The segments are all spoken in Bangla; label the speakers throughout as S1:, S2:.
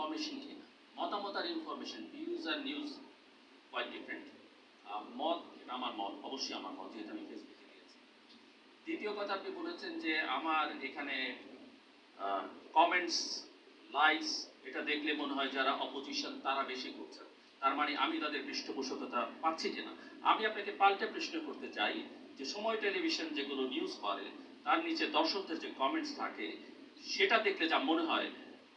S1: ইনফরমেশন কি? না মতামত আর ইনফরমেশন ভিউজ আর নিউজ কোয়াইট ডিফারেন্ট মত, এটা আমার মত, অবশ্যই আমার মত, যেহেতু আমি ফেসবুকে দিয়েছি। দ্বিতীয় কথা আপনি বলেছেন যে আমার এখানে কমেন্টস লাইকস এটা দেখলে মনে হয় যারা অপোজিশন তারা বেশি করছেন তার মানে আমি তাদের পৃষ্ঠপোষকতা পাচ্ছি কিনা আমি আপনাকে পাল্টে প্রশ্ন করতে চাই যে সময় টেলিভিশন যেগুলো নিউজ করে, তার নিচে দর্শকদের যে কমেন্টস থাকে, সেটা দেখলে যা মনে হয়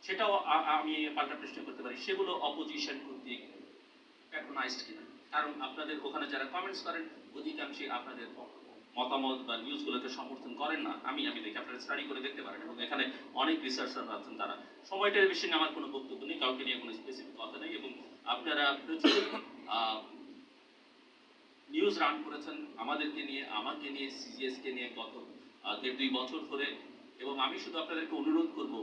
S1: সেটাও আমি পাল্টা প্রশ্ন করতে পারি। সেগুলো অপোজিশন কর্তৃক প্যাট্রোনাইজড কিনা? কারণ আপনাদের ওখানে যারা কমেন্টস করেন, অধিকাংশই আপনাদের মতামত বা নিউজগুলোকে সমর্থন করেন না। আমি আমি দেখি আপনারা স্টাডি করে দেখতে পারেন এবং এখানে অনেক রিসার্চার আছেন তারা। সময় টেলিভিশনে আমার কোনো বক্তব্য নেই, কাউকে নিয়ে কোনো স্পেসিফিক কথা নেই এবং আপনারা প্রচুর নিউজ রান করেছেন আমাদেরকে নিয়ে, আমাকে নিয়ে সিজিএস কে নিয়ে গত দেড় দুই বছর ধরে এবং আমি শুধু আপনাদেরকে অনুরোধ করব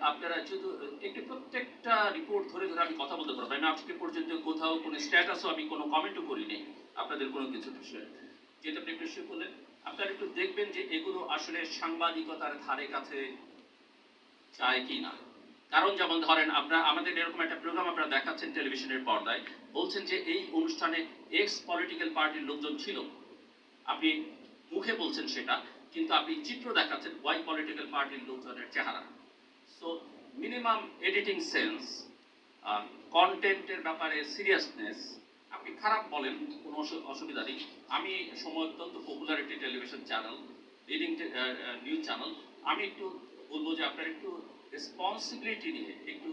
S1: আপনারা শুধু একটি প্রত্যেকটা রিপোর্ট ধরে ধরে আমি কথা বলতে পারব। আমি আজকে পর্যন্ত কোথাও কোনো স্ট্যাটাসও আমি কোনো কমেন্টও করিনি। আপনাদের কোনো কিছু বিষয়ে। যেটা আপনি প্রশ্ন করলেন আপনারা একটু দেখবেন যে এগুলো আসলে সাংবাদিকতার ধারে কাছে চায় কি না। কারণ যেমন ধরেন আপনারা আমাদের এরকম একটা প্রোগ্রাম আপনারা দেখাচ্ছেন টেলিভিশনের পর্দায়। বলছেন যে এই অনুষ্ঠানে এক্স পলিটিক্যাল পার্টির লোকজন ছিল। আপনি মুখে বলছেন সেটা, কিন্তু আপনি চিত্র দেখাচ্ছেন ওয়াই পলিটিক্যাল পার্টির লোকজনের চেহারা। সো মিনিমাম এডিটিং সেন্স কন্টেন্টের ব্যাপারে সিরিয়াসনেস আপনি খারাপ বলেন, কোনো অসু- অসুবিধা নেই। আমি সময় অত্যন্ত popularity television channel leading news channel আমি একটু বলব যে আপনারা একটু রেসপন্সিবিলিটি নিয়ে, একটু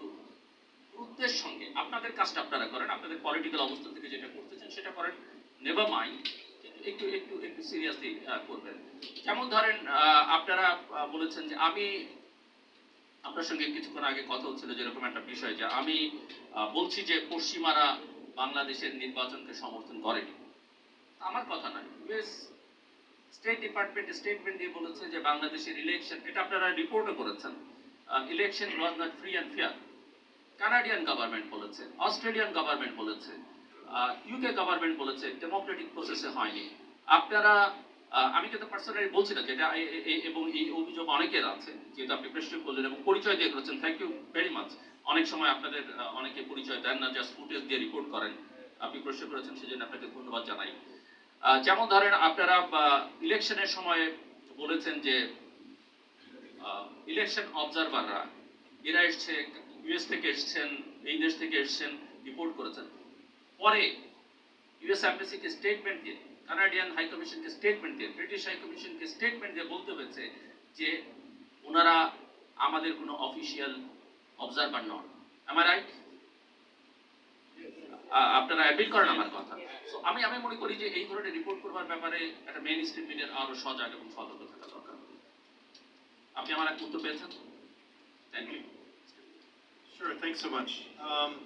S1: গুরুত্বের সঙ্গে, আপনাদের কাজটা আপনারা করেন, আপনাদের পলিটিক্যাল অবস্থা থেকে যেটা করতেছেন সেটা করেন নেভার মাইন্ড একটু একটু একটু সিরিয়াসলি করবেন। যেমন ধরেন আপনারা বলেছেন যে আমি আপনার সঙ্গে কিছুক্ষণ আগে কথা হচ্ছিল যেরকম একটা বিষয় যে আমি বলছি যে পশ্চিমারা বাংলাদেশের নির্বাচনকে সমর্থন করেনি। আমার কথা নয়, ইউএস স্টেট ডিপার্টমেন্ট স্টেটমেন্ট দিয়ে বলেছে যে বাংলাদেশের ইলেকশন এটা আপনারা রিপোর্টও করেছেন election was not free and fair Canadian government বলেছে অস্ট্রেলিয়ান গভর্নমেন্ট বলেছে ইউকে গভর্নমেন্ট বলেছে ডেমোক্রেটিক প্রসেসে হয়নি। আপনারা আমি কিন্তু পার্সোনালি বলছি না যেটা এবং এই অভিযোগ অনেকের আছে, যেহেতু আপনি প্রশ্ন করলেন এবং পরিচয় দিয়ে করেছেন থ্যাংক ইউ ভেরি মাচ অনেক সময় আপনাদের অনেকে পরিচয় দেন না জাস্ট ফুটেজ দিয়ে রিপোর্ট করেন। আপনি প্রশ্ন করেছেন, সেজন্য আপনাকে ধন্যবাদ জানাই। যেমন ধরেন আপনারা ইলেকশনের সময় বলেছেন যে ইলেকশন অবজারভাররা এরা এসছে ইউএস থেকে এসছেন, এই দেশ থেকে এসছেন রিপোর্ট করেছেন। পরে ইউএস অ্যাম্বাসিকে স্টেটমেন্ট দিয়ে কানাডিয়ান হাই কমিশনকে স্টেটমেন্ট দিয়ে ব্রিটিশ হাই কমিশনকে স্টেটমেন্ট দিয়ে বলতে হয়েছে যে ওনারা আমাদের কোনো অফিসিয়াল অবজারভার নন। আমার রাইট আপনারা অ্যাপিল করেন আমার কথা। So, আমি আমি মনে করি যে এই ধরনের রিপোর্ট করবার ব্যাপারে একটা মেইন স্ট্রিম মিডিয়ার আরও সজাগ এবং সতর্ক থাকা দরকার। আপনি আমার এক উত্তর পেয়েছেন? Thank you
S2: Sure, thanks so much. Um,